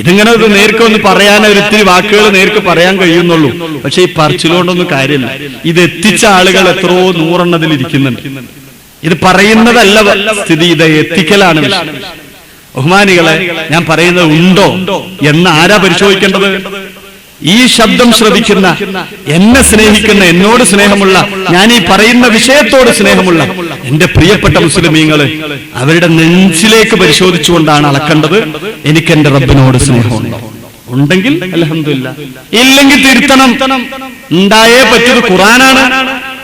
ഇതിങ്ങനെ ഒരു നേർക്ക് ഒന്ന് പറയാൻ ഒരിത്തിരി വാക്കുകൾ നേർക്ക് പറയാൻ കഴിയുന്നുള്ളൂ. പക്ഷെ ഈ പറച്ചിലുകൊണ്ടൊന്നും കാര്യമില്ല. ഇത് എത്തിച്ച ആളുകൾ എത്രയോ നൂറെണ്ണതിൽ ഇരിക്കുന്നുണ്ട്. ഇത് പറയുന്നതല്ല സ്ഥിതി ഇത് എത്തിക്കലാണ് ബഹുമാനികളെ ഞാൻ പറയുന്നത് ഉണ്ടോ? എന്ന് ആരാ പരിശോധിക്കേണ്ടത്? ഈ ശബ്ദം ശ്രവിക്കുന്ന എന്നെ സ്നേഹിക്കുന്ന എന്നോട് സ്നേഹമുള്ള ഞാൻ ഈ പറയുന്ന വിഷയത്തോട് സ്നേഹമുള്ള എന്റെ പ്രിയപ്പെട്ട മുസ്ലിമീങ്ങൾ അവരുടെ നെഞ്ചിലേക്ക് പരിശോധിച്ചുകൊണ്ടാണ് അളക്കേണ്ടത്. എനിക്ക് എന്റെ റബ്ബിനോട് സ്നേഹമുണ്ടോ. ഉണ്ടെങ്കിൽ അലഹമില്ല ഇല്ലെങ്കിൽ തിരുത്തണം. ഉണ്ടായേ പറ്റിയത് ഖുറാനാണ്.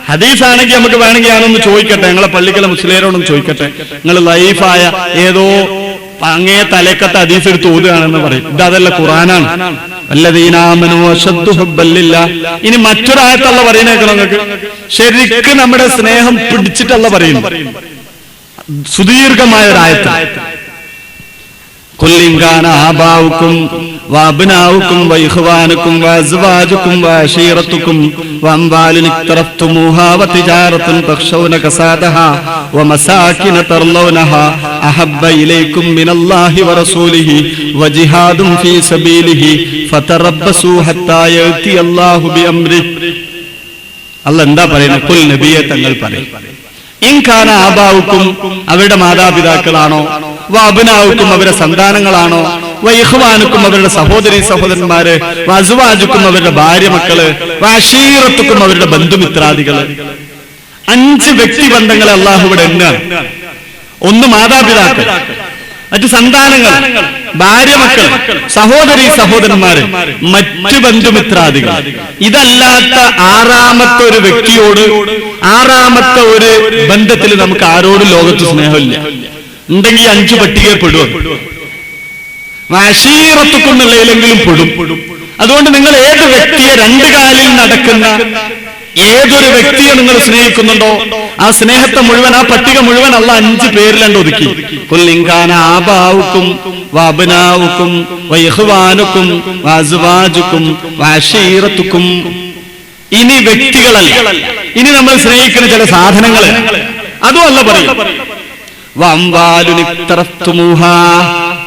ഹദീസ് ആണെങ്കിൽ നമുക്ക് വേണമെങ്കിൽ ഞാനൊന്ന് ചോദിക്കട്ടെ. ഞങ്ങളെ പള്ളിക്കല മുസ്ലിമരോടൊന്ന് ചോദിക്കട്ടെ. നിങ്ങൾ ലൈഫായ ഏതോ അങ്ങേ തലേക്കത്തെ ഹദീസ് എടുത്ത് ഓതുകയാണെന്ന് പറയും. ഇത് അതല്ല ഖുറാനാണ്. ഇനി മറ്റൊരായത്തല്ല പറയുന്നേക്കണം നിങ്ങൾക്ക്? ശരിക്കും നമ്മുടെ സ്നേഹം പിടിച്ചിട്ടല്ല പറയുന്നു സുദീർഘമായ ഒരായത്ത് കുല്ലിങ്കാന ആബാവുക്കും വഅബ്നാവുക്കും വഇഖ്വാനുക്കും വഅസ്വാജുക്കും വഅശീറത്തുക്കും വഅംവാലുൻ ഇക്തറഫ്തുമൂഹാ വതിജാറത്തുൻ തഖ്ശൗന കസാദഹാ വമസാകിന തർലൗനഹാ അഹബ്ബ ഇലൈക്കും മിനല്ലാഹി വറസൂലിഹി വജിഹാദും في سبيله فتربصوا حتى ياتي الله ബിഅംരിഹി അല്ല എന്താ പറയുന്നത് കുൽ നബിയെ തങ്ങൾ പറയും. ഇൻഖാന ആബാവുക്കും അവരുടെ മാതാപിതാക്കളാണോ? വാബിനാവുക്കും അവരുടെ സന്താനങ്ങളാണോ? വൈഹ്വാനുക്കും അവരുടെ സഹോദരി സഹോദരന്മാര് വസുവാജുക്കും അവരുടെ ഭാര്യ മക്കൾ വാശീറത്തുക്കും അവരുടെ ബന്ധുമിത്രാദികൾ. അഞ്ച് വ്യക്തി ബന്ധങ്ങളെ അള്ളാഹു ഇവിടെ എണ്ണാണ്. ഒന്ന് മാതാപിതാക്കൾ മറ്റു സന്താനങ്ങൾ ഭാര്യ മക്കൾ സഹോദരി സഹോദരന്മാര് മറ്റു ബന്ധുമിത്രാദികൾ. ഇതല്ലാത്ത ആറാമത്തെ ഒരു വ്യക്തിയോട് ആറാമത്തെ ഒരു ബന്ധത്തിൽ നമുക്ക് ആരോടും ലോകത്ത് സ്നേഹമില്ല. ഉണ്ടെങ്കിൽ അഞ്ചു പട്ടികയിൽ പെടുക വശീറത്തുക്കുന്നുള്ളതിലെങ്കിലും പെടും. അതുകൊണ്ട് നിങ്ങൾ ഏത് വ്യക്തിയെ രണ്ട് കാലിൽ നടക്കുന്ന ഏതൊരു വ്യക്തിയെ നിങ്ങൾ സ്നേഹിക്കുന്നുണ്ടോ ആ സ്നേഹത്തെ മുഴുവൻ ആ പട്ടിക മുഴുവൻ അല്ല അഞ്ച് പേരിലണ്ട് ഒതുക്കി. കൊല്ലിങ്കാന ആബാവുക്കും വാബനാവുക്കും വൈഹ്വാനുക്കും വാസുവാജുക്കും വാശീറത്തുക്കും. ഇനി വ്യക്തികളല്ല. ഇനി നമ്മൾ സ്നേഹിക്കുന്ന ചില സാധനങ്ങൾ അതും അല്ല പറയും. വംവാലുനിത്തറത്തുമൂഹ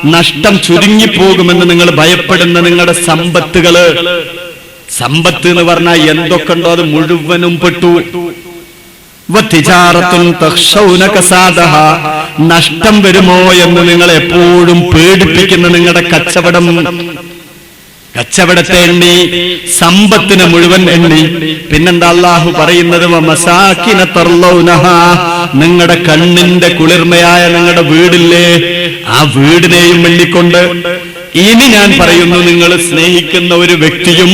നഷ്ടം ചുരുങ്ങി ചുരുങ്ങിപ്പോകുമെന്ന് നിങ്ങൾ ഭയപ്പെടുന്ന നിങ്ങളുടെ സമ്പത്തുകൾ. സമ്പത്ത് എന്ന് പറഞ്ഞാൽ എന്തൊക്കെ ഉണ്ടോ അത് മുഴുവനും പെട്ടു. നഷ്ടം വരുമോ എന്ന് നിങ്ങൾ എപ്പോഴും പേടിപ്പിക്കുന്ന നിങ്ങളുടെ കച്ചവടം. കച്ചവടത്തെ എണ്ണി സമ്പത്തിനെ മുഴുവൻ എണ്ണി. പിന്നെന്താ അള്ളാഹു പറയുന്നത്. നിങ്ങളുടെ കണ്ണിന്റെ കുളിർമയായ നിങ്ങളുടെ വീടില്ലേ? ആ വീടിനെയും വെള്ളിക്കൊണ്ട്. ഇനി ഞാൻ പറയുന്നു നിങ്ങൾ സ്നേഹിക്കുന്ന ഒരു വ്യക്തിയും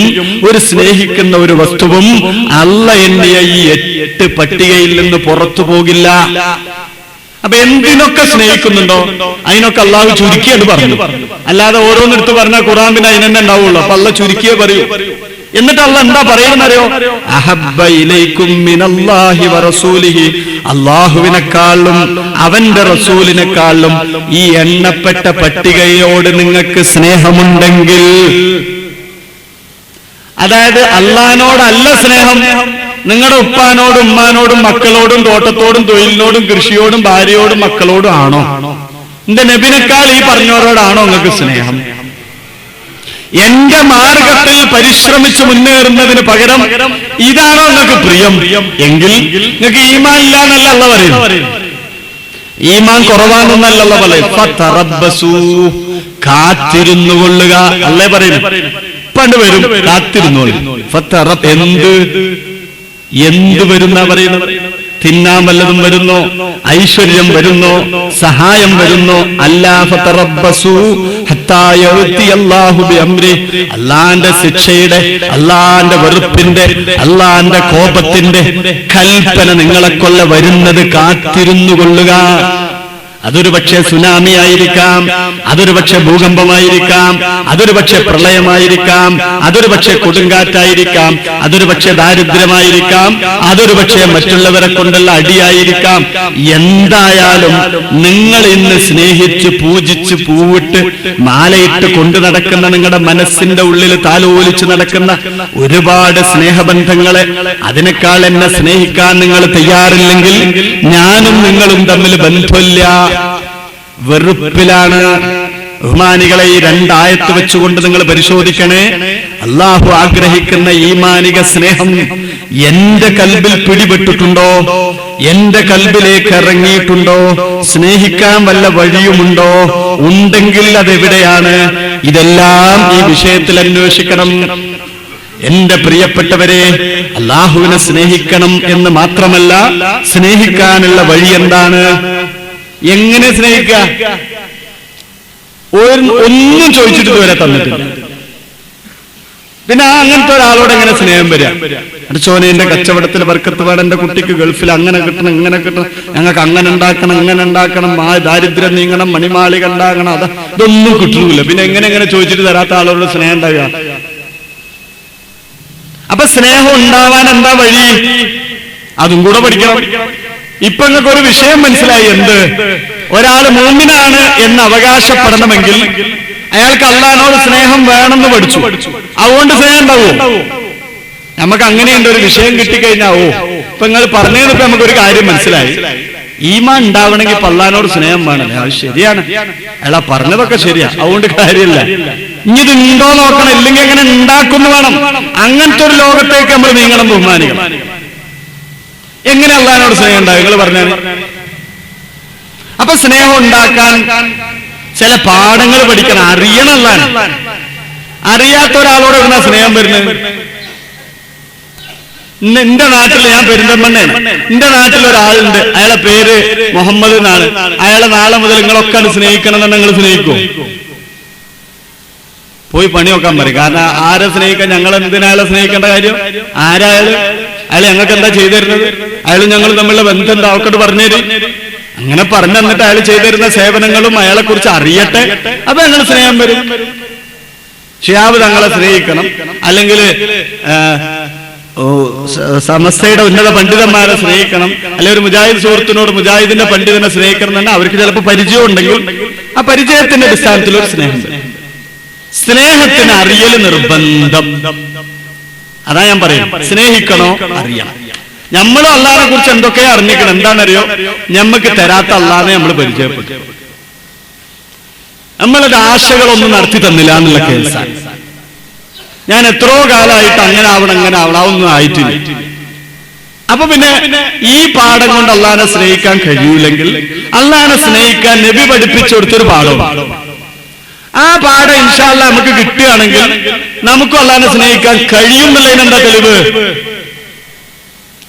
ഒരു സ്നേഹിക്കുന്ന ഒരു വസ്തുവും അല്ല എണ്ണിയ ഈ എട്ട് പട്ടികയിൽ നിന്ന് പുറത്തു പോകില്ല. അപ്പൊ എന്തിനൊക്കെ സ്നേഹിക്കുന്നുണ്ടോ? അതിനൊക്കെ അള്ളാഹു ചുരുക്കിയത് പറഞ്ഞു. അല്ലാതെ ഓരോന്നെടുത്ത് പറഞ്ഞാൽ ഖുറാൻ അതിനെന്നെ ഉണ്ടാവുള്ളൂ. അപ്പൊ അള്ള ചുരുക്കിയേ പറയൂ. എന്നിട്ട് അള്ള എന്താ പറയുന്നറിയോ? അള്ളാഹുവിനെക്കാളും അവന്റെ റസൂലിനെക്കാളും ഈ എണ്ണപ്പെട്ട പട്ടികയോട് നിങ്ങൾക്ക് സ്നേഹമുണ്ടെങ്കിൽ അതായത് അള്ളഹാനോടല്ല സ്നേഹം. നിങ്ങളുടെ ഉപ്പാനോടും ഉമ്മാനോടും മക്കളോടും തോട്ടത്തോടും തൊഴിലിനോടും കൃഷിയോടും ഭാര്യയോടും മക്കളോടും ആണോ? എന്റെ നബിനേക്കാൾ ഈ പറഞ്ഞവരോടാണോ നിങ്ങൾക്ക് സ്നേഹം? എന്റെ മാർഗത്തിൽ പരിശ്രമിച്ച് മുന്നേറുന്നതിന് പകരം ഇതാണോ നിങ്ങൾക്ക് പ്രിയം? എങ്കിൽ നിങ്ങൾക്ക് ഈമാൻ ഇല്ല എന്നല്ല അള്ള പറയുന്നു ഈമാൻ കുറവാണെന്നല്ല പറയും. ഫതറബ്ബസൂ. കാത്തിരുന്നു കൊള്ളുക അല്ലേ പറയുന്നു പണ്ട് വരും. കാത്തിരുന്നു എന്ത്? എന്ത്? വരുന്ന പറയുന്നത്? തിന്നാൻ വല്ലതും വരുന്നോ? ഐശ്വര്യം വരുന്നോ? സഹായം വരുന്നോ? അല്ലാ ഫതറബ്ബസൂ. അല്ലാഹുവിന്റെ ശിക്ഷയുടെ അള്ളാന്റെ വെറുപ്പിന്റെ അള്ളാന്റെ കോപത്തിന്റെ കൽപ്പന നിങ്ങളെ കൊല്ല വരുന്നത് കാത്തിരുന്നു കൊള്ളുക. അതൊരു പക്ഷെ സുനാമി ആയിരിക്കാം അതൊരു പക്ഷെ ഭൂകമ്പമായിരിക്കാം അതൊരു പക്ഷെ പ്രളയമായിരിക്കാം അതൊരു പക്ഷെ കൊടുങ്കാറ്റായിരിക്കാം അതൊരു പക്ഷെ ദാരിദ്ര്യമായിരിക്കാം അതൊരു പക്ഷെ മറ്റുള്ളവരെ കൊണ്ടുള്ള അടിയായിരിക്കാം. എന്തായാലും നിങ്ങൾ ഇന്ന് സ്നേഹിച്ച് പൂജിച്ച് പൂവിട്ട് മാലയിട്ട് കൊണ്ടു നടക്കുന്ന നിങ്ങളുടെ മനസ്സിന്റെ ഉള്ളിൽ താലോലിച്ച് നടക്കുന്ന ഒരുപാട് സ്നേഹബന്ധങ്ങളെ അതിനേക്കാൾ എന്നെ സ്നേഹിക്കാൻ നിങ്ങൾ തയ്യാറില്ലെങ്കിൽ ഞാനും നിങ്ങളും തമ്മിൽ ബന്ധമില്ല. വെറുപ്പിലാണ്. ബഹുമാനികളെ ഈ രണ്ടായത്ത് വെച്ചുകൊണ്ട് നിങ്ങൾ പരിശോധിക്കണേ. അള്ളാഹു ആഗ്രഹിക്കുന്ന ഈമാനിക സ്നേഹം എന്റെ കൽബിൽ പിടിപെട്ടിട്ടുണ്ടോ? എന്റെ കൽബിലേക്ക് ഇറങ്ങിയിട്ടുണ്ടോ? സ്നേഹിക്കാൻ വല്ല വഴിയുമുണ്ടോ? ഉണ്ടെങ്കിൽ അതെവിടെയാണ്? ഇതെല്ലാം ഈ വിഷയത്തിൽ അന്വേഷിക്കണം. എന്റെ പ്രിയപ്പെട്ടവരെ അള്ളാഹുവിനെ സ്നേഹിക്കണം എന്ന് മാത്രമല്ല സ്നേഹിക്കാനുള്ള വഴി എന്താണ്? എങ്ങനെ സ്നേഹിക്കുക? ഒന്നും ചോദിച്ചിട്ട് ഇതുവരെ തന്നിട്ടില്ല. പിന്നെ ആ അങ്ങനത്തെ ഒരാളോട് എങ്ങനെ സ്നേഹം വരിക ചോനെ എന്റെ കച്ചവടത്തിൽ വർക്കത്ത് വേണം എന്റെ കുട്ടിക്ക് ഗൾഫിൽ അങ്ങനെ കിട്ടണം ഇങ്ങനെ കിട്ടണം ഞങ്ങൾക്ക് അങ്ങനെ ഉണ്ടാക്കണം ഇങ്ങനെ ഉണ്ടാക്കണം ആ ദാരിദ്ര്യം നീങ്ങണം മണിമാളിക ഉണ്ടാകണം അത് ഇതൊന്നും കിട്ടുന്നില്ല പിന്നെ എങ്ങനെ എങ്ങനെ ചോദിച്ചിട്ട് തരാത്ത ആളോട് സ്നേഹം ഉണ്ടാകുക അപ്പൊ സ്നേഹം ഉണ്ടാവാൻ എന്താ വഴി? അതും കൂടെ പഠിക്കണം. ഇപ്പൊ നിങ്ങൾക്ക് ഒരു വിഷയം മനസ്സിലായി എന്ത്? ഒരാൾ മൂമിനാണ് എന്ന് അവകാശപ്പെടണമെങ്കിൽ അയാൾക്ക് അള്ളഹാനോട് സ്നേഹം വേണമെന്ന് പഠിച്ചു. അതുകൊണ്ട് സ്നേഹം ഉണ്ടാവും? നമുക്ക് അങ്ങനെയുണ്ട് ഒരു വിഷയം കിട്ടിക്കഴിഞ്ഞാൽ ഓ ഇപ്പൊ നിങ്ങൾ പറഞ്ഞതിനിപ്പോ നമുക്കൊരു കാര്യം മനസ്സിലായി. ഈമാൻ ഉണ്ടാവണമെങ്കിൽ പള്ളാനോട് സ്നേഹം വേണമല്ലേ അത് ശരിയാണ്. അയാളാ പറഞ്ഞതൊക്കെ ശരിയാ. അതുകൊണ്ട് കാര്യമില്ല. ഇനി ഇത് ഉണ്ടോ നോക്കണം ഇല്ലെങ്കിൽ എങ്ങനെ ഉണ്ടാക്കുന്നു വേണം. അങ്ങനത്തെ ഒരു ലോകത്തേക്ക് നമ്മൾ നീങ്ങണം ബഹുമാനിക്കണം. എങ്ങനെ അള്ളഹാനോട് സ്നേഹം ഉണ്ടാവും? നിങ്ങൾ പറഞ്ഞാൽ അപ്പൊ സ്നേഹം ഉണ്ടാക്കാൻ ചില പാഠങ്ങൾ പഠിക്കണം. അറിയണം അല്ലാൻ അറിയാത്ത ഒരാളോട് എവിടെ സ്നേഹം വരുന്നത്? നിന്റെ നാട്ടിൽ ഞാൻ പെരിന്തമ്മണ്ണയാണ് എന്റെ നാട്ടിൽ ഒരാളുണ്ട്. അയാളെ പേര് മുഹമ്മദ് എന്നാണ്. അയാളെ നാളെ മുതൽ നിങ്ങളൊക്കെ സ്നേഹിക്കണം എന്ന് നിങ്ങൾ സ്നേഹിക്കും. പോയി പണി നോക്കാൻ പറയും. കാരണം ആരെ സ്നേഹിക്കാൻ? ഞങ്ങൾ എന്തിനാ സ്നേഹിക്കേണ്ട കാര്യം? ആരായാലും അയാൾ ഞങ്ങൾക്ക് എന്താ ചെയ്തു തരുന്നത്? അയാൾ ഞങ്ങൾ തമ്മിലുള്ള ബന്ധം എന്താ അവക്കോട് പറഞ്ഞുതരും അങ്ങനെ പറഞ്ഞു തന്നിട്ട് അയാൾ ചെയ്തിരുന്ന സേവനങ്ങളും അയാളെ കുറിച്ച് അറിയട്ടെ. അപ്പൊ ഞങ്ങൾ സ്നേഹം വരും? ഷിയാബ് തങ്ങളെ സ്നേഹിക്കണം. അല്ലെങ്കിൽ സമസ്തയുടെ ഉന്നത പണ്ഡിതന്മാരെ സ്നേഹിക്കണം. അല്ലെ ഒരു മുജാഹിദ് സുഹൃത്തിനോട് മുജാഹിദിന്റെ പണ്ഡിതനെ സ്നേഹിക്കണം തന്നെ അവർക്ക് ചിലപ്പോൾ പരിചയം ഉണ്ടെങ്കിൽ ആ പരിചയത്തിന്റെ അടിസ്ഥാനത്തിൽ ഒരു സ്നേഹം സ്നേഹത്തിന് അറിയൽ നിർബന്ധം. അതാ ഞാൻ പറയും സ്നേഹിക്കണോ? അറിയണം. നമ്മൾ അള്ളാഹിനെ കുറിച്ച് എന്തൊക്കെയാ അറിഞ്ഞിക്കണം എന്താണെന്നറിയോ? നമ്മക്ക് തരാത്ത അള്ളാഹിനെ നമ്മൾ പരിചയപ്പെട്ടു നമ്മളത് ആശകളൊന്നും നടത്തി തന്നില്ല എന്നുള്ള കേസാണ്. ഞാൻ എത്രയോ കാലമായിട്ട് അങ്ങനെ ആവണം അങ്ങനെ ആവണം അതൊന്നും ആയിട്ടില്ല. അപ്പൊ പിന്നെ ഈ പാഠം കൊണ്ട് അള്ളാഹിനെ സ്നേഹിക്കാൻ കഴിയൂലെങ്കിൽ അള്ളാഹിനെ സ്നേഹിക്കാൻ നബി പഠിപ്പിച്ചു കൊടുത്തൊരു പാഠമാണ് ആ പാഠം ഇൻഷാല്ല നമുക്ക് കിട്ടുകയാണെങ്കിൽ നമുക്കും അള്ളാഹിനെ സ്നേഹിക്കാൻ കഴിയും എന്നുള്ളതിന് എന്താ തെളിവ്?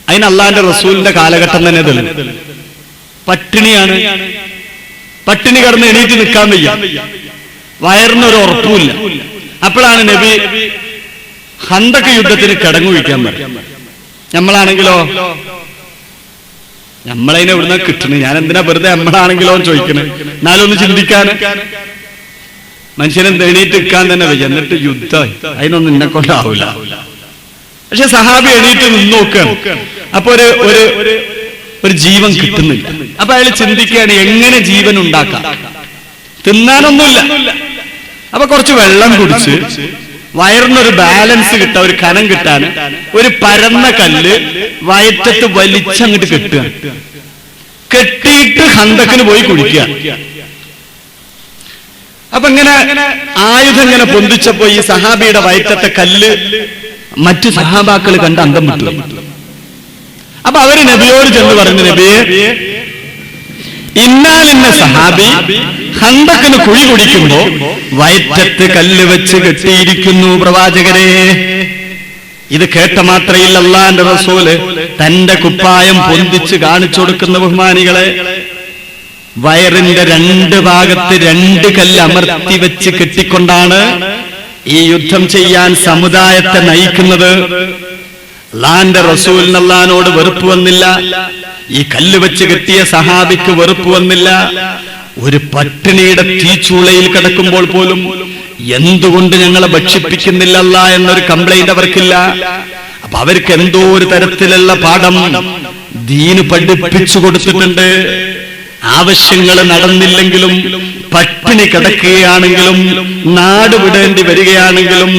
അതിന് അള്ളാഹിന്റെ റസൂലിന്റെ കാലഘട്ടം തന്നെ തെളിവ് പട്ടിണിയാണ്. പട്ടിണി കടന്ന് എണീറ്റ് നിൽക്കാൻ വയ്യ. വയറിനൊരു ഉറപ്പുമില്ല. അപ്പോഴാണ് നബി ഹന്തക്ക യുദ്ധത്തിന് കിടങ്ങു വയ്ക്കാൻ പറയും നമ്മളാണെങ്കിലോ? നമ്മളതിനെ എവിടുന്ന കിട്ടണേ? ഞാൻ എന്തിനാ വെറുതെ നമ്മളാണെങ്കിലോ ചോദിക്കണേ? എന്നാലും ഒന്ന് ചിന്തിക്കാൻ മനുഷ്യനെ എണീറ്റ് നിൽക്കാൻ തന്നെ വയ്യ. എന്നിട്ട് യുദ്ധം അതിനൊന്നും എന്നെ കൊണ്ടാവില്ല പക്ഷെ സഹാബി എണീറ്റ് നിന്ന് നോക്കുകയാണ് അപ്പൊ ഒരു ഒരു ഒരു ജീവൻ കിട്ടുന്നില്ല. അപ്പൊ അയാൾ ചിന്തിക്കുകയാണ് എങ്ങനെ ജീവൻ ഉണ്ടാക്കാം? തിന്നാനൊന്നുമില്ല. അപ്പൊ കുറച്ച് വെള്ളം കുടിച്ച് വയറിനൊരു ബാലൻസ് കിട്ട ഒരു കനം കിട്ടാൻ ഒരു പരന്ന കല്ല് വയറ്റത്ത് വലിച്ചങ്ങോട്ട് കെട്ടുക. കെട്ടിയിട്ട് ഹന്തക്കിന് പോയി കുടിക്കുക. അപ്പൊ ഇങ്ങനെ ആയുധം ഇങ്ങനെ പൊന്തിച്ചപ്പോ ഈ സഹാബിയുടെ വയറ്റത്തെ കല്ല് മറ്റു സഹാബാക്കൾ കണ്ട് അന്തം വിട്ടു. അപ്പൊ അവർ നബിയോട് ചെന്ന് പറഞ്ഞു നബിയെ ഇന്നാലിന്ന സഹാബി ഹന്തക്കിന് കുഴി കുടിക്കുമ്പോ വയറ്റത്ത് കല്ല് വെച്ച് കെട്ടിയിരിക്കുന്നു പ്രവാചകരെ. ഇത് കേട്ട മാത്രയിൽ അള്ളാന്റെ റസൂൽ തന്റെ കുപ്പായം പൊന്തിച്ച് കാണിച്ചു കൊടുക്കുന്ന ബഹുമാനികളെ വയറിന്റെ രണ്ട് ഭാഗത്ത് രണ്ട് കല്ല് അമർത്തി വെച്ച് കെട്ടിക്കൊണ്ടാണ് ഈ യുദ്ധം ചെയ്യാൻ സമുദായത്തെ നയിക്കുന്നത്. ലാന്റെ റസൂൽ നല്ലാനോട് വെറുപ്പ് വന്നില്ല. ഈ കല്ല് വെച്ച് കെട്ടിയ സഹാബിക്ക് വെറുപ്പ് വന്നില്ല. ഒരു പട്ടിണിയുടെ തീച്ചൂളയിൽ കിടക്കുമ്പോൾ പോലും എന്തുകൊണ്ട് ഞങ്ങളെ ഭക്ഷിപ്പിക്കുന്നില്ല അല്ലാ എന്നൊരു കംപ്ലൈന്റ് അവർക്കില്ല. അപ്പൊ അവർക്ക് എന്തോ ഒരു തരത്തിലുള്ള പാഠം ദീന് പഠിപ്പിച്ചു കൊടുത്തിട്ടുണ്ട്. ആവശ്യങ്ങൾ നടന്നില്ലെങ്കിലും പട്ടിണി കിടക്കുകയാണെങ്കിലും നാട് വിടേണ്ടി വരികയാണെങ്കിലും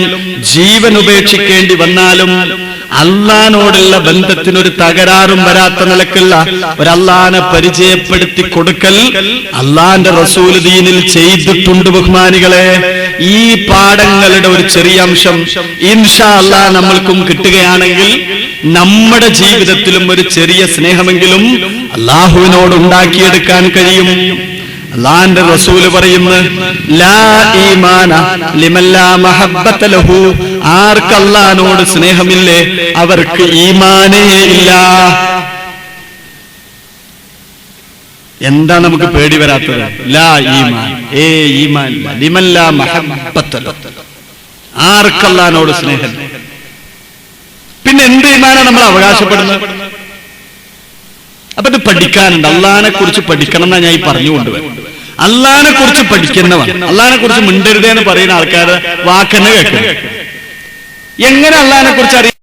ജീവൻ ഉപേക്ഷിക്കേണ്ടി വന്നാലും അള്ളഹാനോടുള്ള ബന്ധത്തിനൊരു തകരാറും വരാത്ത നിലക്കുള്ള ഒരല്ലാനെ പരിചയപ്പെടുത്തി കൊടുക്കൽ അള്ളാന്റെ റസൂൽ ചെയ്തിട്ടുണ്ട് ബഹുമാനികളെ. ഈ പാഠങ്ങളുടെ ഒരു ചെറിയ അംശം ഇൻഷാ അല്ലാ നമ്മൾക്കും കിട്ടുകയാണെങ്കിൽ നമ്മുടെ ജീവിതത്തിലും ഒരു ചെറിയ സ്നേഹമെങ്കിലും അള്ളാഹുവിനോട് ഉണ്ടാക്കിയെടുക്കാൻ കഴിയും. അള്ളാന്റെ റസൂൽ പറയുന്നു ലാ ഈമാന ലിമല്ലാ മഹബ്ബത ലഹു. ആർക്ക് അള്ളഹാനോട് സ്നേഹമില്ലേ? അവർക്ക് ഈമാനേ ഇല്ല. എന്താ നമുക്ക് പേടി വരാത്തത്? ലാ ഈമാൻ. ഏ ഈമാൻ. ഇല്ല. ലിമല്ലാ മഹബ്ബത ലഹു. ആർക്ക് അള്ളഹാനോട് സ്നേഹം പിന്നെ എന്ത് ഈമാനാണ് നമ്മൾ അവകാശപ്പെടുന്നത്? അപ്പൊ ഇത് പഠിക്കാനുണ്ട്. അള്ളഹാനെ കുറിച്ച് പഠിക്കണം എന്നാ ഞാൻ ഈ പറഞ്ഞു കൊണ്ടുവരുന്നത്. അള്ളഹാനെ കുറിച്ച് പഠിക്കുന്നവൻ. അള്ളഹാനെ കുറിച്ച് മിണ്ടരുതേ എന്ന് പറയുന്ന ആൾക്കാർ വാക്കെന്നെ കേൾക്കും എങ്ങനെ അള്ളഹാനെ കുറിച്ച് അറിയാം?